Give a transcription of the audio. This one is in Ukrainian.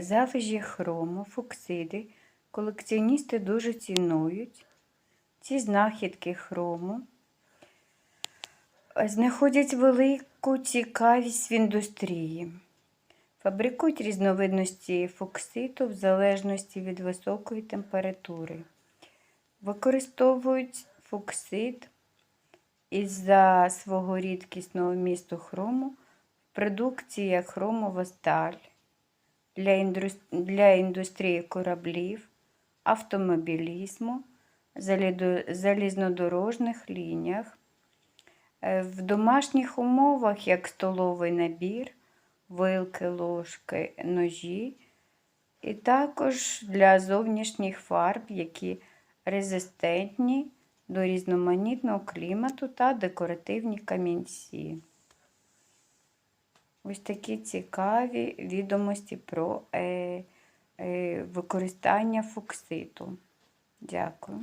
Залежі хрому, фуксиди колекціоністи дуже цінують. Ці знахідки хрому знаходять велику цікавість в індустрії. Фабрикують різновидності фокситу в залежності від високої температури. Використовують фоксит із-за свого рідкісного вмісту хрому в продукціях хромова сталь для, індрус- для індустрії кораблів, автомобілізму, залізнодорожних лініях, Е, в домашніх умовах, як столовий набір, вилки, ложки, ножі, і також для зовнішніх фарб, які резистентні до різноманітного клімату та декоративні камінці. Ось такі цікаві відомості про е, е, використання фокситу. Дякую.